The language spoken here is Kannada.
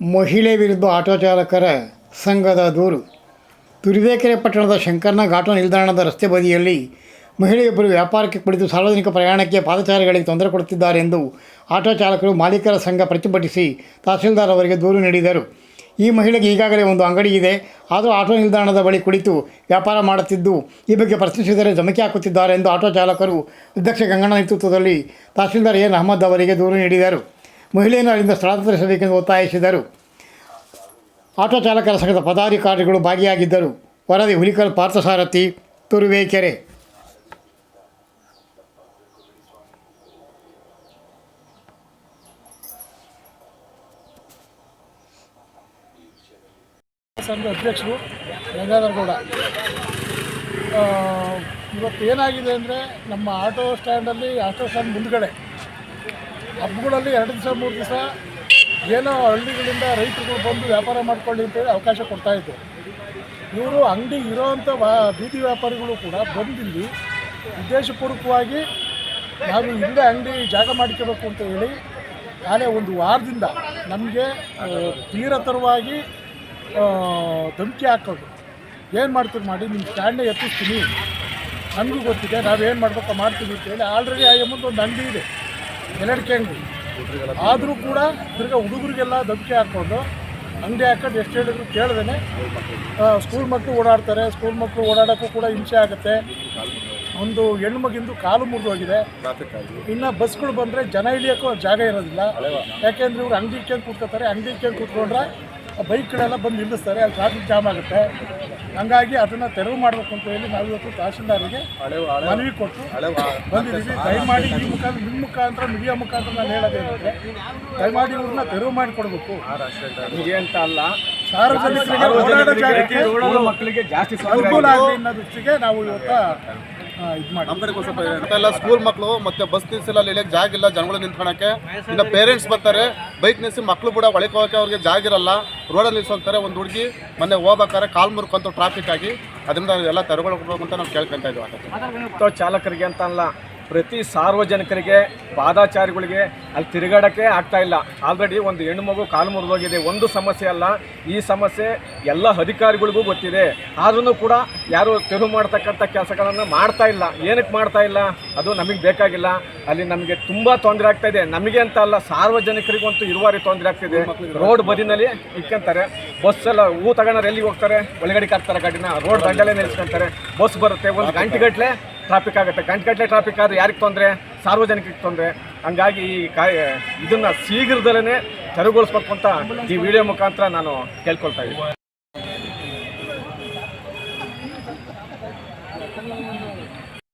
ಮಹಿಳೆ ವಿರುದ್ಧ ಆಟೋ ಚಾಲಕರ ಸಂಘದ ದೂರು. ತುರುವೇಕೆರೆ ಪಟ್ಟಣದ ಶಂಕರನ ಆಟೋ ನಿಲ್ದಾಣದ ರಸ್ತೆ ಬದಿಯಲ್ಲಿ ಮಹಿಳೆಯೊಬ್ಬರು ವ್ಯಾಪಾರಕ್ಕೆ ಕುಳಿತು ಸಾರ್ವಜನಿಕ ಪ್ರಯಾಣಕ್ಕೆ ಪಾದಚಾರಿಗಳಿಗೆ ತೊಂದರೆ ಕೊಡುತ್ತಿದ್ದಾರೆ ಎಂದು ಆಟೋ ಚಾಲಕರು ಮಾಲೀಕರ ಸಂಘ ಪ್ರತಿಭಟಿಸಿ ತಹಸೀಲ್ದಾರ್ ಅವರಿಗೆ ದೂರು ನೀಡಿದರು. ಈ ಮಹಿಳೆಗೆ ಈಗಾಗಲೇ ಒಂದು ಅಂಗಡಿ ಇದೆ. ಆದರೂ ಆಟೋ ನಿಲ್ದಾಣದ ಬಳಿ ಕುಳಿತು ವ್ಯಾಪಾರ ಮಾಡುತ್ತಿದ್ದು, ಈ ಬಗ್ಗೆ ಪ್ರಶ್ನಿಸಿದರೆ ಧಮಕಿ ಹಾಕುತ್ತಿದ್ದಾರೆ ಎಂದು ಆಟೋ ಚಾಲಕರು ಅಧ್ಯಕ್ಷ ಗಂಗಣ್ಣ ನೇತೃತ್ವದಲ್ಲಿ ತಹಸೀಲ್ದಾರ್ ಎನ್. ಅಹಮದ್ ಅವರಿಗೆ ದೂರು ನೀಡಿದರು. ಮಹಿಳೆಯನ್ನು ಅಲ್ಲಿಂದ ಸ್ಥಳಾಂತರಿಸಬೇಕೆಂದು ಒತ್ತಾಯಿಸಿದರು. ಆಟೋ ಚಾಲಕರ ಸಂಘದ ಪದಾಧಿಕಾರಿಗಳು ಭಾಗಿಯಾಗಿದ್ದರು. ವರದಿ ಹುಲಿಕಲ್ ಪಾರ್ಥಸಾರಥಿ ತುರುವೇಕೆರೆ ಸಂಘ ಅಧ್ಯಕ್ಷರು ಗಂಗಾಧರಗೌಡ ಇವತ್ತು ಏನಾಗಿದೆ ಅಂದರೆ ನಮ್ಮ ಆಟೋ ಸ್ಟ್ಯಾಂಡಲ್ಲಿ ಆಟೋ ಸ್ಟ್ಯಾಂಡ್ ಮುಂದ್ಗಡೆ ಹಬ್ಬಗಳಲ್ಲಿ ಎರಡು ದಿವಸ, ಮೂರು ದಿವಸ ಏನೋ ಹಳ್ಳಿಗಳಿಂದ ರೈತರುಗಳು ಬಂದು ವ್ಯಾಪಾರ ಮಾಡ್ಕೊಳ್ಳಿ ಅಂತೇಳಿ ಅವಕಾಶ ಇದ್ದರು ಇವರು ಅಂಗಡಿ ಇರೋವಂಥ ವಾ, ಬೀದಿ ವ್ಯಾಪಾರಿಗಳು ಕೂಡ ಬಂದಿಲ್ಲಿ ಉದ್ದೇಶಪೂರ್ವಕವಾಗಿ ನಾವು ಇಲ್ಲೇ ಅಂಗಡಿ ಜಾಗ ಮಾಡ್ಕೋಬೇಕು ಅಂತ ಹೇಳಿ ನಾಳೆ ಒಂದು ವಾರದಿಂದ ನಮಗೆ ತೀರತರವಾಗಿ ಧಮಕಿ ಹಾಕೋದು. ಏನು ಮಾಡ್ತೀರಿ ಮಾಡಿ ನಿಮ್ಮ ಸ್ಟ್ಯಾಂಡೇ ಎತ್ತಿಸ್ತೀನಿ. ನಮಗೂ ಗೊತ್ತಿದೆ, ನಾವೇನು ಮಾಡ್ಬೇಕು ಮಾಡ್ತೀವಿ ಅಂತೇಳಿ ಆಲ್ರೆಡಿ ಆ ಮುಂದೆ ಒಂದು ಅಂಗಡಿ ಇದೆ. ಎಲ್ಲಡಿಕೆ ಅಂಗಡಿ ಆದರೂ ಕೂಡ ತಿರ್ಗಾ ಹುಡುಗರಿಗೆಲ್ಲ ಧಮಕಿ ಹಾಕ್ಕೊಂಡು ಅಂಗಡಿ ಹಾಕೊಂಡು ಎಷ್ಟು ಹೇಳಿದ್ರು ಕೇಳ್ದೇನೆ. ಸ್ಕೂಲ್ ಮಕ್ಕಳು ಓಡಾಡ್ತಾರೆ ಸ್ಕೂಲ್ ಮಕ್ಕಳು ಓಡಾಡೋಕ್ಕೂ ಕೂಡ ಹಿಂಸೆ ಆಗುತ್ತೆ. ಒಂದು ಹೆಣ್ಮಗಿಂದು ಕಾಲು ಮುರಿದು ಹೋಗಿದೆ. ಇನ್ನು ಬಸ್ಗಳು ಬಂದರೆ ಜನ ಇಳಿಯೋಕ್ಕೂ ಜಾಗ ಇರೋದಿಲ್ಲ. ಯಾಕೆಂದ್ರೆ ಇವ್ರು ಅಂಗಡಿ ಕೇಳಿ ಕೂತ್ಕೋತಾರೆ ಅಂಗಡಿ ಕೇಳಿ ಕೂತ್ಕೊಂಡ್ರೆ ಬೈಕ್ಗಳೆಲ್ಲ ಬಂದು ನಿಲ್ಲಿಸ್ತಾರೆ. ಅಲ್ಲಿ ಟ್ರಾಫಿಕ್ ಜಾಮ್ ಆಗುತ್ತೆ. ಹಂಗಾಗಿ ಅದನ್ನು ತೆರವು ಮಾಡಬೇಕು ಅಂತ ಹೇಳಿ ನಾವು ಇವತ್ತು ತಹಶೀಲ್ದಾರಿಗೆ ಮನವಿ ಕೊಟ್ಟು ಬಂದಿದ್ದೀವಿ. ದಯಮಾಡಿ ಈ ಮುಖಾಂತರ ನಿಮ್ಮ ಮುಖಾಂತರ ಮೀಡಿಯಾ ಮುಖಾಂತರ ನಾನು ಹೇಳೋದೇನಂದ್ರೆ ದಯಮಾಡಿ ಇವ್ರನ್ನ ತೆರವು ಮಾಡಿಕೊಡ್ಬೇಕು. ಅಂತ ಅಲ್ಲ. ಸಾರ್ವಜನಿಕರಿಗೆ ಮಕ್ಕಳಿಗೆ ಜಾಸ್ತಿ ಅನುಕೂಲ ಆಗಲಿ ಅನ್ನೋ ದೃಷ್ಟಿಗೆ ನಾವು ಇವತ್ತು ಇದು ಮಾಡಿ. ಸ್ಕೂಲ್ ಮಕ್ಕಳು ಮತ್ತೆ ಬಸ್ ನಿಲ್ಸಿಲ್ಲ ಅಲ್ಲಿ ಇಳಿಯಕ್ಕೆ ಜಾಗ ಇಲ್ಲ ಜನಗಳು ನಿಂತ್ಕೊಳಕ್ಕೆ. ಇನ್ನು ಪೇರೆಂಟ್ಸ್ ಬರ್ತಾರೆ ಬೈಕ್ ನಿಲ್ಸಿ ಮಕ್ಕಳು ಕೂಡ ಒಳಗೆ ಹೋಗಕ್ಕೆ ಅವ್ರಿಗೆ ಜಾಗ ಇರಲ್ಲ. ರೋಡಲ್ಲಿ ನಿಲ್ಸೋಗ್ತಾರೆ ಒಂದು ಹುಡುಗಿ ಮೊನ್ನೆ ಹೋಗ್ಬೇಕಾದ್ರೆ ಕಾಲ್ ಮುರ್ಕೊಂತ ಟ್ರಾಫಿಕ್ ಆಗಿ. ಅದರಿಂದ ಎಲ್ಲ ತೆರವುಗಳು ಅಂತ ನಾವು ಕೇಳ್ಕೊಂತ ಇದ್ದೀವಿ ಚಾಲಕರಿಗೆ ಅಂತ ಅಲ್ಲ ಪ್ರತಿ ಸಾರ್ವಜನಿಕರಿಗೆ, ಪಾದಾಚಾರಿಗಳಿಗೆ ಅಲ್ಲಿ ತಿರುಗಾಡೋಕ್ಕೆ ಇಲ್ಲ. ಆಲ್ರೆಡಿ ಒಂದು ಹೆಣ್ಣು ಮಗು ಕಾಲು ಮುರಿದೋಗಿದೆ ಒಂದು ಸಮಸ್ಯೆ ಅಲ್ಲ. ಈ ಸಮಸ್ಯೆ ಎಲ್ಲ ಅಧಿಕಾರಿಗಳಿಗೂ ಗೊತ್ತಿದೆ. ಆದ್ರೂ ಕೂಡ ಯಾರು ತೆರವು ಮಾಡ್ತಕ್ಕಂಥ ಕೆಲಸಗಳನ್ನು ಮಾಡ್ತಾ ಇಲ್ಲ. ಏನಕ್ಕೆ ಮಾಡ್ತಾ ಇಲ್ಲ? ಅದು ನಮಗೆ ಬೇಕಾಗಿಲ್ಲ. ಅಲ್ಲಿ ನಮಗೆ ತುಂಬ ತೊಂದರೆ ಆಗ್ತಾ ಇದೆ. ನಮಗೆ ಅಂತ ಅಲ್ಲ, ಸಾರ್ವಜನಿಕರಿಗಂತೂ ಇರುವಾರಿ ತೊಂದರೆ ಆಗ್ತಿದೆ ರೋಡ್ ಬದಿನಲ್ಲಿ ಇಟ್ಕೊಂತಾರೆ ಬಸ್ ಎಲ್ಲ ಹೂ ತಗೊಂಡ್ರೆ ಎಲ್ಲಿಗೆ ಹೋಗ್ತಾರೆ? ಒಳಗಡೆ ಹಾಕ್ತಾರೆ ಗಾಡಿನ. ರೋಡ್ ದಂಡಲ್ಲೇ ನಿಲ್ಸ್ಕೊಂತಾರೆ. ಬಸ್ ಬರುತ್ತೆ. ಒಂದು ಗಂಟೆಗಟ್ಟಲೆ ಟ್ರಾಫಿಕ್ ಆಗುತ್ತೆ. ಗಂಟೆಗಟ್ಟಲೆ ಟ್ರಾಫಿಕ್ ಆದರೆ ಯಾರಿಗೆ ತೊಂದರೆ? ಸಾರ್ವಜನಿಕರಿಗೆ ತೊಂದರೆ. ಹಂಗಾಗಿ ಈ ಕಾಯಿ ಇದನ್ನು ಶೀಘ್ರದಲ್ಲೇ ತೆರವುಗೊಳಿಸ್ಬೇಕು ಅಂತ ಈ ವಿಡಿಯೋ ಮುಖಾಂತರ ನಾನು ಕೇಳ್ಕೊಳ್ತಾ ಇದ್ದೀನಿ.